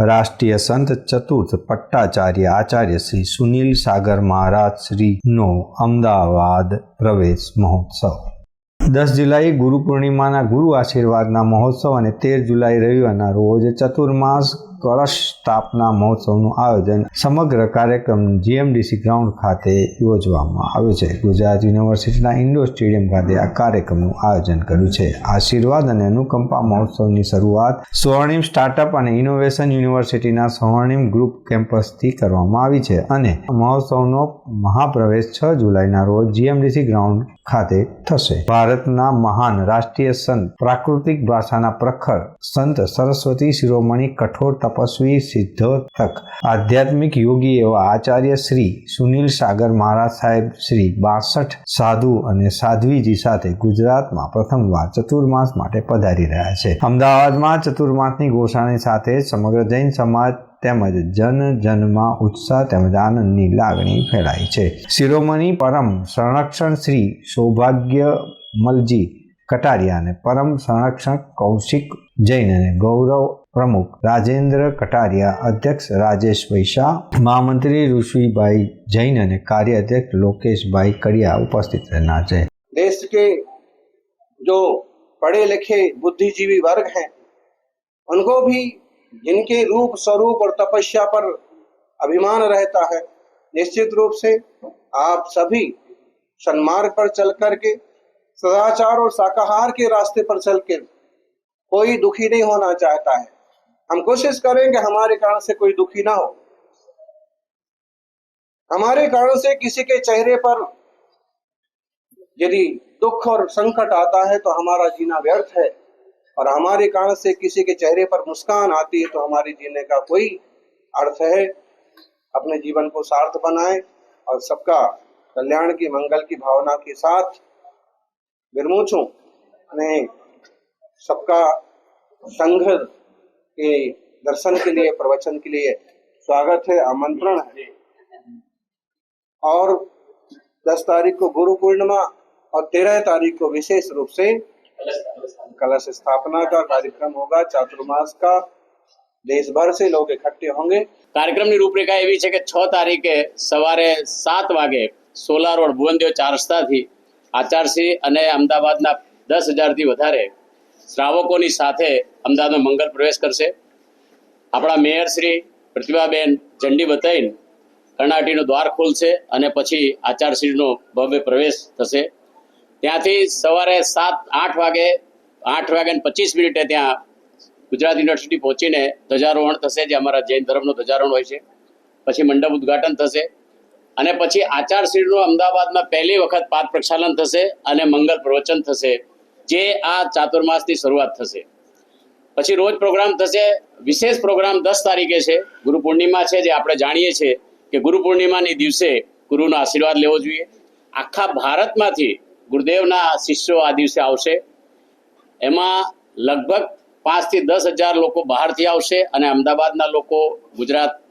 રાષ્ટ્રીય સંત ચતુર્થ પટ્ટાચાર્ય આચાર્ય શ્રી સુનિલ સાગર મહારાજ શ્રીનો અમદાવાદ પ્રવેશ મહોત્સવ. દસ જુલાઈ ગુરુ પૂર્ણિમાના ગુરુ આશીર્વાદના મહોત્સવ અને તેર જુલાઈ રવિવારના રોજ ચતુર્માસ કળશ સ્થાપના મહોત્સવનું આયોજન સમગ્ર કાર્યક્રમ જીએમડીસી ગ્રાઉન્ડ ખાતે યોજવામાં આવ્યો છે. ગુજરાત યુનિવર્સિટીના ઇન્ડોર સ્ટેડિયમ ખાતે આ કાર્યક્રમનું આયોજન કર્યું છે. આશીર્વાદ અને અનુકંપા મહોત્સવની શરૂઆત સ્વર્ણિમ સ્ટાર્ટઅપ અને ઇનોવેશન યુનિવર્સિટીના સ્વર્ણિમ ગ્રુપ કેમ્પસથી કરવામાં આવી છે અને મહોત્સવનો મહાપ્રવેશ છ જુલાઈના રોજ જીએમડીસી ગ્રાઉન્ડ ખાતે થશે. ભારતના મહાન રાષ્ટ્રીય સંત, પ્રાકૃતિક ભાષાના પ્રખર સંત સરસ્વતી શિરોમણી કઠોર તપસ્વી સિદ્ધોતક આધ્યાત્મિક યોગી એવા આચાર્ય શ્રી સુનિલ સાગર મહારાજ સાહેબ, શ્રી બાસઠ સાધુ અને સાધ્વીજી સાથે ગુજરાતમાં પ્રથમવાર ચતુર્માસ માટે પધારી રહ્યા છે. અમદાવાદમાં ચતુર્માસની ઘોષણાની સાથે સમગ્ર જૈન સમાજ તેમજ જન જનમાં ઉત્સાહ તેમજ આનંદની લાગણી ફેલાઈ છે. શિરોમણી પરમ સંરક્ષણ શ્રી સૌભાગ્યમલજી કટારિયા અને પરમ સંરક્ષક કૌશિક જૈન અને ગૌરવ પ્રમુખ રાજેન્દ્ર કટારિયા અધ્યક્ષ રાજેશ વૈશા મહામંત્રી ઋષિભાઈ જૈન અને કાર્ય અધ્યક્ષ લોકેશભાઈ કડિયા ઉપસ્થિત રહેનાર છે देश के जो पढ़े लिखे बुद्धिजीवी वर्ग हैं उनको भी जिनके रूप स्वरूप और तपस्या पर अभिमान रहता है निश्चित रूप से आप सभी सन्मार्ग पर चल करके सदाचार और शाकाहार के रास्ते पर चल के कोई दुखी नहीं होना चाहता है। हम कोशिश करें हमारे कारण से कोई दुखी ना हो। हमारे कारण से किसी के चेहरे पर यदि दुख और संकट आता है तो हमारा जीना व्यर्थ है और हमारे कारण से किसी के चेहरे पर मुस्कान आती है तो हमारे जीने का कोई अर्थ है। अपने जीवन को सार्थ बनाए और सबका कल्याण की, मंगल की भावना के साथ विरमू છું અને सबका संघ के दर्शन के लिए प्रवचन के लिए स्वागत है आमंत्रण है और 10 तारीख को गुरु पूर्णिमा और 13 तारीख को विशेष रूप से कलश स्थापना का कार्यक्रम होगा चातुर्मास का देश भर से लोग इकट्ठे होंगे કાર્યક્રમની રૂપરેખા એવી છે કે છ તારીખે સવારે સાત વાગે સોલા રોડ ભુવનદેવ ચાર રસ્તાથી આચારશ્રી અને અમદાવાદના દસ હજારથી વધારે શ્રાવકોની સાથે અમદાવાદમાં મંગલ પ્રવેશ કરશે. આપણા મેયર શ્રી પ્રતિભાબેન ઝંડી બતાવીને કર્ણાટીનું દ્વાર ખોલશે અને પછી આચારશ્રીનો ભવ્ય પ્રવેશ થશે. ત્યાંથી સવારે સાત, આઠ વાગે આઠ વાગે પચીસ મિનિટે ત્યાં ગુજરાત યુનિવર્સિટી પહોંચીને ધ્વજારોહણ થશે, જે અમારા જૈન ધર્મનું ધ્વજારોહણ હોય છે. પછી મંડપ ઉદ્ઘાટન થશે. અને પછી આચારશ્રીનું અમદાવાદમાં પહેલી વખત પાદ પ્રક્ષાલન થશે અને મંગલ પ્રવચન થશે, જે આ ચાતુર્માસની શરૂઆત થશે. પછી રોજ પ્રોગ્રામ થશે, વિશેષ પ્રોગ્રામ દસ તારીખે છે, ગુરુ પૂર્ણિમા છે, જે આપણે જાણીએ છીએ કે ગુરુ પૂર્ણિમાની દિવસે ગુરુનો આશીર્વાદ લેવો જોઈએ. આખા ભારતમાંથી ગુરુદેવના શિષ્યો આ દિવસે આવશે. એમાં લગભગ પાંચથી દસ હજાર લોકો બહારથી આવશે અને અમદાવાદના લોકો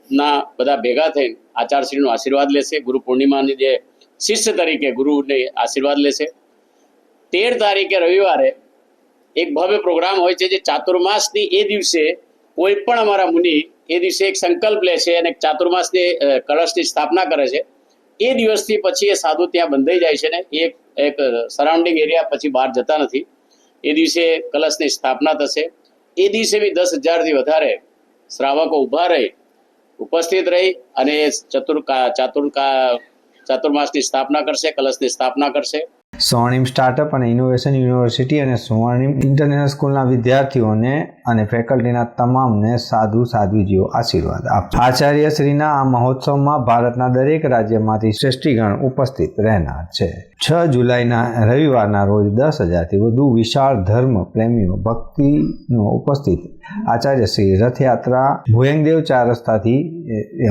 ગુજરાતના બધા ભેગા થઈને આચાર્યશ્રીનો આશીર્વાદ લેશે. ગુરુ પૂર્ણિમાની જે શિષ્ય તરીકે ગુરુને આશીર્વાદ લેશે. તેર તારીખે રવિવારે એક ભવ્ય પ્રોગ્રામ હોય છે જે ચાતુર્માસની એ દિવસે કોઈ પણ અમારા મુનિ એ દિવસે એક સંકલ્પ લે છે અને ચાતુર્માસની કળશની સ્થાપના કરે છે. એ દિવસથી પછી એ સાધુ ત્યાં બંધાઈ જાય છે ને. એક એક સરાઉન્ડિંગ એરિયા પછી બહાર જતા નથી. એ દિવસે કલશની સ્થાપના થશે. એ દિવસે બી દસ હજારથી વધારે શ્રાવકો ઊભા રહી. ઉપસ્થિત રહી અને ચતુર્કા ચાતુર્કા ચાતુર્માસની સ્થાપના કરશે કલશની સ્થાપના કરશે. સ્વર્ણિમ સ્ટાર્ટઅપ અને ઇનોવેશન યુનિવર્સિટી અને સ્વર્ણિમ ઇન્ટરનેશનલ સ્કૂલના વિદ્યાર્થીઓને અને ફેકલ્ટીના તમામને સાધુ સાધ્વીજીઓ આશીર્વાદ આપશે આચાર્ય શ્રીના આ મહોત્સવમાં ભારતના દરેક રાજ્યમાંથી શ્રેષ્ઠીગણ ઉપસ્થિત રહેનાર છે. છ જુલાઈના રવિવારના રોજ દસ હજારથી વધુ વિશાળ ધર્મ પ્રેમીઓ, ભક્તિનો ઉપસ્થિત આચાર્ય શ્રી રથયાત્રા ભુયંગદેવ ચાર રસ્તાથી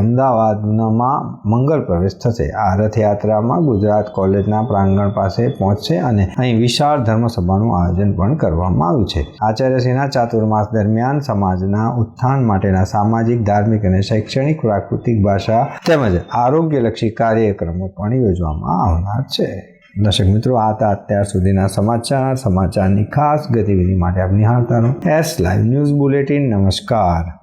અમદાવાદમાં મંગળ પ્રવેશ થશે. આ રથયાત્રામાં ગુજરાત કોલેજના પ્રાંગણ પાસે પહોંચશે અને અહીં વિશાળ ધર્મસભાનું આયોજન પણ કરવામાં આવ્યું છે. આચાર્યશ્રીના ચાતુર્માસ દરમિયાન સમાજના ઉત્થાન માટેના સામાજિક, ધાર્મિક અને શૈક્ષણિક, પ્રાકૃતિક ભાષા તેમજ આરોગ્યલક્ષી કાર્યક્રમો પણ યોજવામાં આવનાર છે. દર્શક મિત્રો, આ હતા અત્યાર સુધીના સમાચાર. સમાચારની ખાસ ગતિવિધિ માટે આપ નિહાળતા એસ લાઈવ ન્યૂઝ બુલેટિન નમસ્કાર.